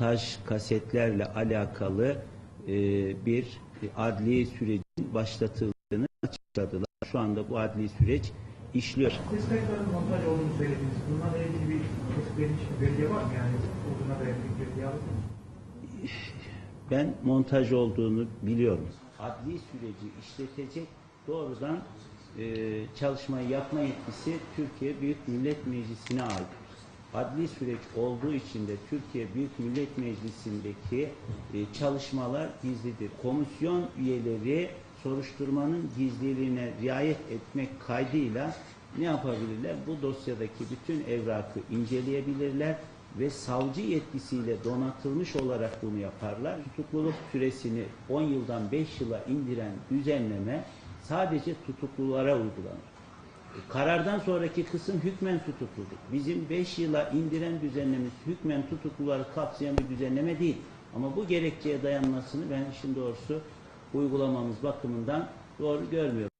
montaj kasetlerle alakalı e, bir adli sürecin başlatıldığını açıkladılar. Şu anda bu adli süreç işliyor. Ses kayıtlarının montaj olduğunu söylediniz. Bunlarla ilgili bir bir belge var mı? Yani olduğuna dair bir belge mı? Ben montaj olduğunu biliyorum. Adli süreci işletecek doğrudan e, çalışmayı yapma yetkisi Türkiye Büyük Millet Meclisi'ne ait. Adli süreç olduğu için de Türkiye Büyük Millet Meclisi'ndeki e, çalışmalar gizlidir. Komisyon üyeleri soruşturmanın gizliliğine riayet etmek kaydıyla ne yapabilirler? Bu dosyadaki bütün evrakı inceleyebilirler ve savcı yetkisiyle donatılmış olarak bunu yaparlar. Tutukluluk süresini 10 yıldan 5 yıla indiren düzenleme sadece tutuklulara uygulanır. Karardan sonraki kısım hükmen tutukluluk. Bizim 5 yıla indiren düzenlememiz hükmen tutukluları kapsayan bir düzenleme değil. Ama bu gerekçeye dayanmasını ben işin doğrusu uygulamamız bakımından doğru görmüyorum.